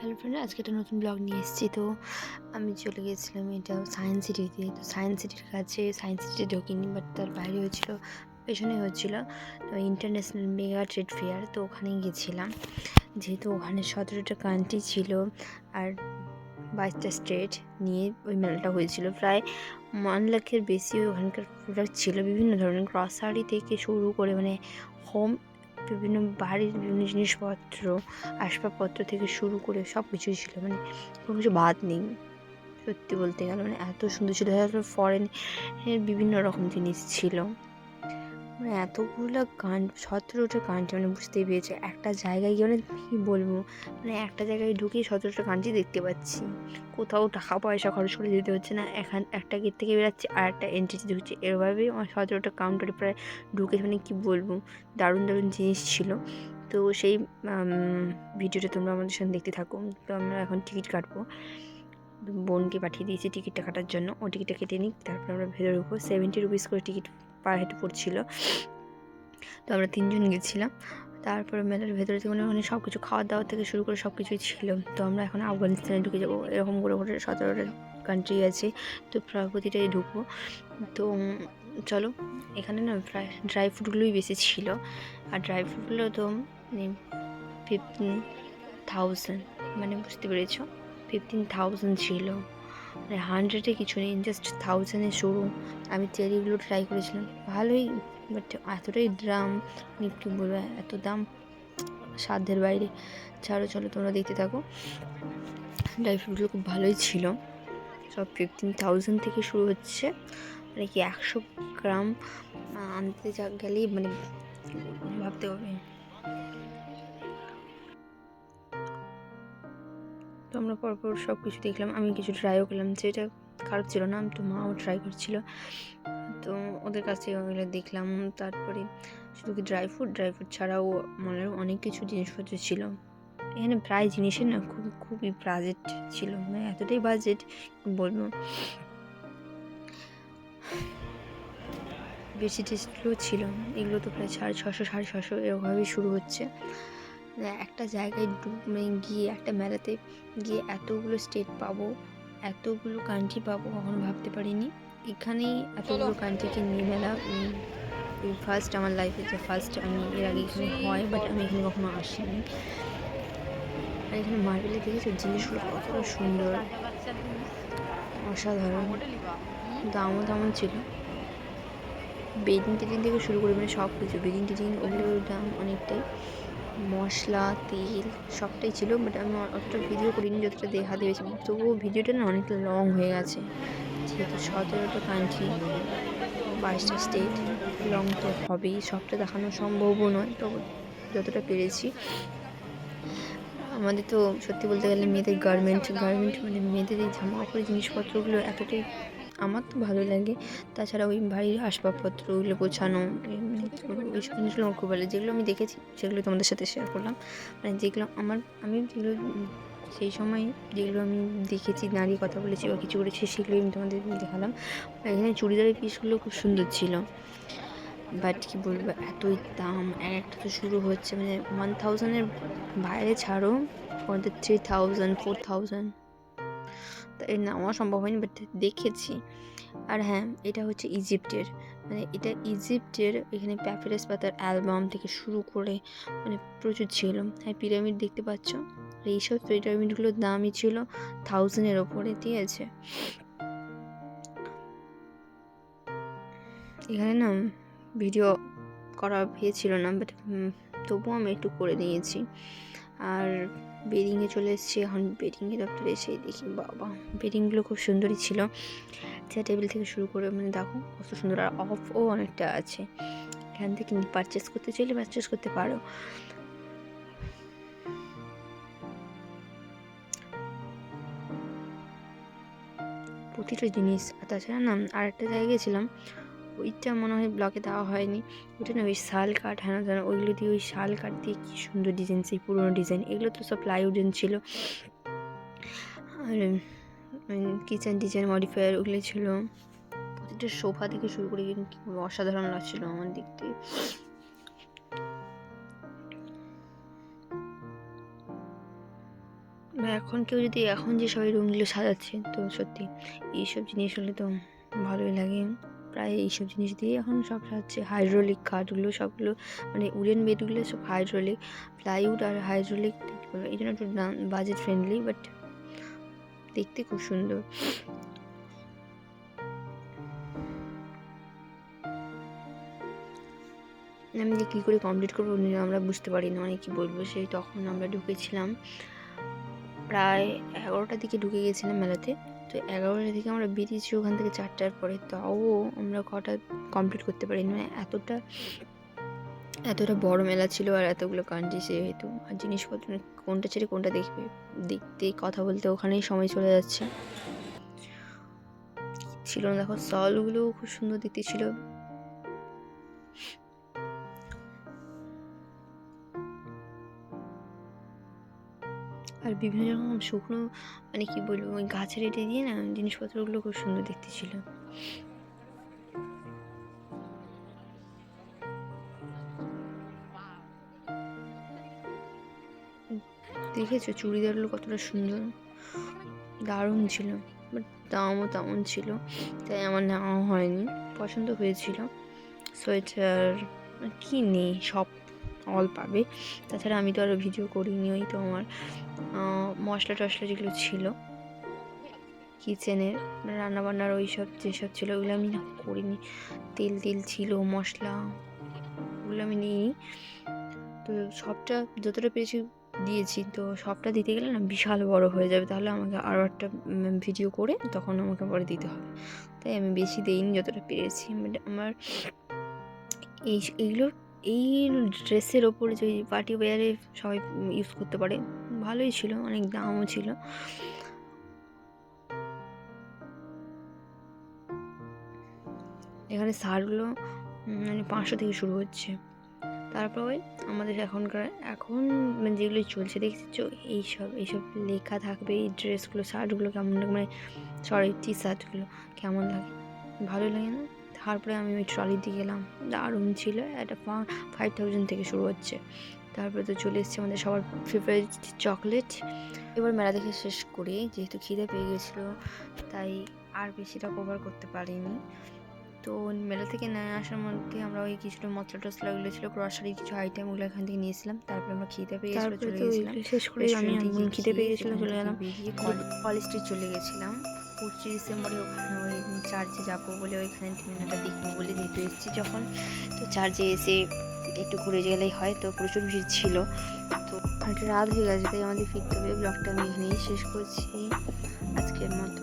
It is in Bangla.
হ্যালো ফ্রেন্ড আজকে একটা নতুন ব্লগ নিয়ে এসেছি। তো আমি চলে গিয়েছিলাম এটা সায়েন্স সিটিতে তো। সায়েন্স সিটির কাছে সায়েন্স সিটি ঢোকিনি বাট তার বাইরে হচ্ছিল পেছনে হচ্ছিল তো ইন্টারন্যাশনাল মেগা ট্রেড ফেয়ার তো ওখানেই গেছিলাম। যেহেতু ওখানে সতেরোটা কান্ট্রি ছিল, আর বাইশটা স্টেট নিয়ে ওই মেলাটা হয়েছিল। প্রায় ওয়ান লাখের বেশি ওখানকার প্রোডাক্ট ছিল। বিভিন্ন ধরনের গ্রসারি থেকে শুরু করে মানে হোম বিভিন্ন বাড়ির বিভিন্ন জিনিসপত্র, আসবাবপত্র থেকে শুরু করে সব কিছুই ছিল। মানে কোনো কিছু বাদ নেই। সত্যি বলতে গেলে মানে এত সুন্দর ছিল। ফরেন বিভিন্ন রকম জিনিস ছিল। মানে এতগুলো গান, সতেরোটা কান্ট্রি মানে বুঝতেই পেরেছে। একটা জায়গায় গিয়ে মানে কী বলব? মানে একটা জায়গায় ঢুকেই সতেরোটা কান্ট্রি দেখতে পাচ্ছি। কোথাও টাকা পয়সা খরচ করে যেতে হচ্ছে না। এখান, একটা গেট থেকে বেরাচ্ছে, আর একটা এন্ট্রিতে ঢুকছে। এভাবেই আমার সতেরোটা কাউন্টারে প্রায় ঢুকে মানে কী বলব? দারুণ দারুণ জিনিস ছিল। তো সেই ভিডিওটা তোমরা আমাদের সঙ্গে দেখতে থাকো। তো আমরা এখন টিকিট কাটবো। বোনকে পাঠিয়ে দিয়েছি টিকিটটা কাটার জন্য। ও টিকিটটা কেটে নিই তারপর আমরা ভেতরে ঢুকবো। সেভেন্টি রুপিস করে টিকিট পার হেঁটে পড়ছিল তো আমরা তিনজন গেছিলাম। তারপরে মেলার ভেতরে মানে মানে সব কিছু খাওয়া দাওয়া থেকে শুরু করে সব কিছুই ছিল। তো আমরা এখন আফগানিস্তানে ঢুকে যাব। এরকম করে করে সতেরোটা কান্ট্রি আছে। তো প্রতিটাই ঢুকবো। তো চলো, এখানে না প্রায় ড্রাই ফ্রুটগুলোই বেশি ছিল। আর ড্রাই ফ্রুটগুলো তো মানে ফিফটিন থাউজেন্ড মানে বুঝতে পেরেছ? ফিফটিন থাউজেন্ড ছিল। মানে হান্ড্রেডে কিছু নেই জাস্ট থাউজেন্ডে শুরু। আমি চেরিগুলো ট্রাই করেছিলাম। ভালোই বাট এতটাই দাম মানে কী বলব, এত দাম সাধ্যের বাইরে। ছাড়ো, চলো, তোমরা দেখতে থাকো। ড্রাই ফ্রুটগুলো খুব ভালোই ছিল। সব ফিফটিন থাউজেন্ড থেকে শুরু হচ্ছে। মানে কি একশো গ্রাম আনতে যা, গেলেই মানে ভাবতে হবে। আমরা পরপর সব কিছু দেখলাম। আমি কিছু ট্রাইও করলাম। যেটা খারাপ ছিল না, তো মাও ট্রাই করছিল। তো ওদের কাছে ওগুলো দেখলাম। তারপরে শুধু কি ড্রাই ফ্রুট ড্রাই ফ্রুট ছাড়াও মনের অনেক কিছু জিনিসপত্র ছিল। এখানে প্রায় জিনিসের না খুব, খুবই বাজেট ছিল। মানে এতটাই বাজেট বলব? বেশি টেস্টগুলো ছিল। এগুলো তো প্রায় সাড়ে ছশো সাড়ে ছশো এরকমভাবেই শুরু হচ্ছে। একটা জায়গায় মানে গিয়ে একটা মেলাতে গিয়ে এতগুলো স্টেট পাবো এতগুলো কান্ট্রি পাবো কখনো ভাবতে পারিনি। এখানেই এতগুলো কান্ট্রিকে নিয়ে মেলা ফার্স্ট আমার লাইফে যে ফার্স্ট আমি এর আগে এখানে হয় বাট আমি এখানে কখনো আসিনি। আর এখানে মার্বেলে দেখেছ জিনিসগুলো কতটা সুন্দর। অসাধারণ। দামও তেমন ছিল। বেডিং টেডিং থেকে শুরু করে মানে সব কিছু বেডিং টেডিং ওগুলোর দাম অনেকটাই। মশলা, তেল, সবটাই ছিল বাট আমি অতটা ভিডিও করিনি যতটা দেখা দিয়েছি তবুও ভিডিওটা না অনেকটা লং হয়ে গেছে। যেহেতু সতেরোটা কান্ট্রি বাইশটা স্টেট লং তো হবেই। সবটা দেখানো সম্ভবও নয় তো যতটা পেরেছি। আমাদের তো সত্যি বলতে গেলে মেয়েদের গার্মেন্ট গার্মেন্ট মানে মেয়েদের এই জামা কাপড়ের জিনিসপত্রগুলো এতটাই আমার তো ভালো লাগে। তাছাড়া ওই বাড়ির আসবাবপত্র, ওইগুলো গোছানো ওইসব জিনিসগুলো আমার খুব ভালো যেগুলো আমি দেখেছি, সেগুলো তোমাদের সাথে শেয়ার করলাম। মানে যেগুলো আমার, আমি যেগুলো, সেই সময় যেগুলো আমি দেখেছি দাঁড়িয়ে কথা বলেছি বা কিছু করেছি সেগুলো আমি তোমাদের দেখালাম। এখানে চুড়িদারের পিসগুলো খুব সুন্দর ছিল। বাট কী বলব, এতই দাম, এক একটা তো শুরু হচ্ছে মানে ওয়ান থাউজেন্ডের বাইরে ছাড়ো আমাদের থ্রি থাউজেন্ড ফোর থাউজেন্ড নেওয়া সম্ভব হয়নি বাট দেখেছি। আর হ্যাঁ এটা হচ্ছে ইজিপ্টের। মানে এটা ইজিপ্টের এখানে প্যাপিরাস পাতার অ্যালবাম থেকে শুরু করে মানে প্রচুর ছিল। হ্যাঁ পিরামিড দেখতে পাচ্ছ? আর এইসব পিরামিডগুলোর দামই ছিল থাউজেন্ডের ওপরে, ঠিক আছে? এখানে না ভিডিও করা হয়েছিল না বাট তবুও আমি একটু করে নিয়েছি আর বেডিংয়ে চলে এসেছি, এখন বেডিংয়ে দপ্তরে এসে দেখি, বাবা বেডিংগুলো খুব সুন্দরই ছিল। চেয়ার টেবিল থেকে শুরু করে মানে দেখো, কত সুন্দর আর অফও অনেকটা আছে। এখান থেকে পারচেস করতে চাইলে পারচেস করতে পারো। প্রতিটা জিনিস তাছাড়া না আর একটা জায়গায় গেছিলাম ওইটা মনে হয় ব্লকে দেওয়া হয়নি। ওইটা না ওই শাল কাঠ হ্যাঁ জানো? ওইগুলো দিয়ে ওই শাল কাঠ দিয়ে কী সুন্দর ডিজাইন সেই পুরোনো ডিজাইন এগুলো তো সব প্লাইউডেন ছিল। আর কিচেন ডিজাইন মডিফায়ার ওগুলো ছিল। প্রতিটা সোফা থেকে শুরু করে অসাধারণ লাগছিল আমার দেখতে। বা এখন কেউ যদি এখন যে সবাই রুমগুলো সাজাচ্ছে, তো সত্যি এইসব জিনিস হলে তো ভালোই লাগে। প্রায় এইসব জিনিস দিয়ে এখন সব সাজাচ্ছে হাইড্রোলিক কাঠগুলো সবগুলো মানে উডেন বেডগুলো সব হাইড্রোলিক প্লাইউড আর হাইড্রোলিক এই জন্য একটু বাজেট ফ্রেন্ডলি বাট দেখতে খুব সুন্দর। আমি যে কী করে কমপ্লিট করব আমরা বুঝতে পারি না মানে কী বলব, সেই তখন আমরা ঢুকেছিলাম। প্রায় এগারোটার দিকে ঢুকে গেছিলাম মেলাতে। তো এগারোটার দিকে আমরা বেরিয়েছি, ওখান থেকে চারটার পরে। তাও আমরা কটা কমপ্লিট করতে পারিনি। মানে এতটা এতটা বড় মেলা ছিল আর এতগুলো কান্ট্রি যেহেতু আর জিনিসপত্র কোনটা ছেড়ে কোনটা দেখবে? দেখতে কথা বলতে ওখানেই সময় চলে যাচ্ছে। ছিল না, দেখো স্টলগুলোও খুব সুন্দর দেখতে ছিল। আর বিভিন্ন রকম শুকনো মানে কি বলব, ওই গাছের এটে দিয়ে না জিনিসপত্রগুলো খুব সুন্দর দেখতে ছিল দেখেছ চুড়িদারগুলো কতটা সুন্দর? দারুণ ছিল, বাট দামও তেমন ছিল, তাই আমার নেওয়া হয়নি, পছন্দ হয়েছিল। সোয়েটার কি নেই, সব অল পাবে। তাছাড়া আমি তো আরও ভিডিও করিনি ওই তো আমার মশলা টশলা যেগুলো ছিল। কিচেনের রান্নাবান্নার ওই সব যেসব ছিল, ওগুলো আমি না করিনি। তেল তেল ছিল, মশলা, ওগুলো আমি নিইনি। তো সবটা যতটা পেরেছি দিয়েছি, তো সবটা দিতে গেলে না বিশাল বড় হয়ে যাবে। তাহলে আমাকে আরও একটা ভিডিও করে তখন আমাকে পরে দিতে হবে। তাই আমি বেশি দিইনি যতটা পেরেছি। বাট আমার এই এইগুলো এই ড্রেসের ওপরে যে পার্টি ওয়ারে সবাই ইউজ করতে পারে, ভালোই ছিল, অনেক দামও ছিল। এখানে শার্টগুলো মানে পাঁচশো থেকে শুরু হচ্ছে। তারপর আমাদের এখনকার, এখন মানে যেগুলো চলছে, দেখছ? এইসব এইসব লেখা থাকবে, এই ড্রেসগুলো, শার্টগুলো কেমন মানে সরি টি শার্টগুলো কেমন লাগে? ভালো লাগে না? তারপরে আমি ওই ট্রলির দিকে গেলাম। দারুণ ছিল, একটা ফাইভ থাউজেন্ড থেকে শুরু হচ্ছে। তারপরে তো চলে এসছে আমাদের সবার ফেভারিট চকলেট এবার মেলা দেখে শেষ করে, যেহেতু খিদে পেয়ে গেছিল, তাই আর বেশিটা কভার করতে পারিনি। তো মেলা থেকে নিয়ে আসার মধ্যে আমরা ওই কিছুটা মশলা টসলা ওগুলো ছিল গ্রসারি কিছু আইটেম ওগুলো এখান থেকে নিয়েছিলাম। তারপরে আমরা খিদে পেয়ে গেছিল চলে গেছিলাম। শেষ করে আমি খিদে পেয়ে গেছিল চলে গেলাম। কলেজ স্ট্রিট চলে গেছিলাম। পঁচিশ ডিসেম্বরে ওখানে ওই চার্চে যাব বলে ওইখানে মেলাটা দেখব বলে যেহেতু এসেছি যখন তো চার্চে এসে একটু ঘুরে গেলেই হয় তো প্রচুর ভিড় ছিল। তো একটা রাত হয়ে গেছে তাই আমাদের ফিরতে হবে ব্লগটা আমি এখানেই শেষ করছি। আজকের মতো।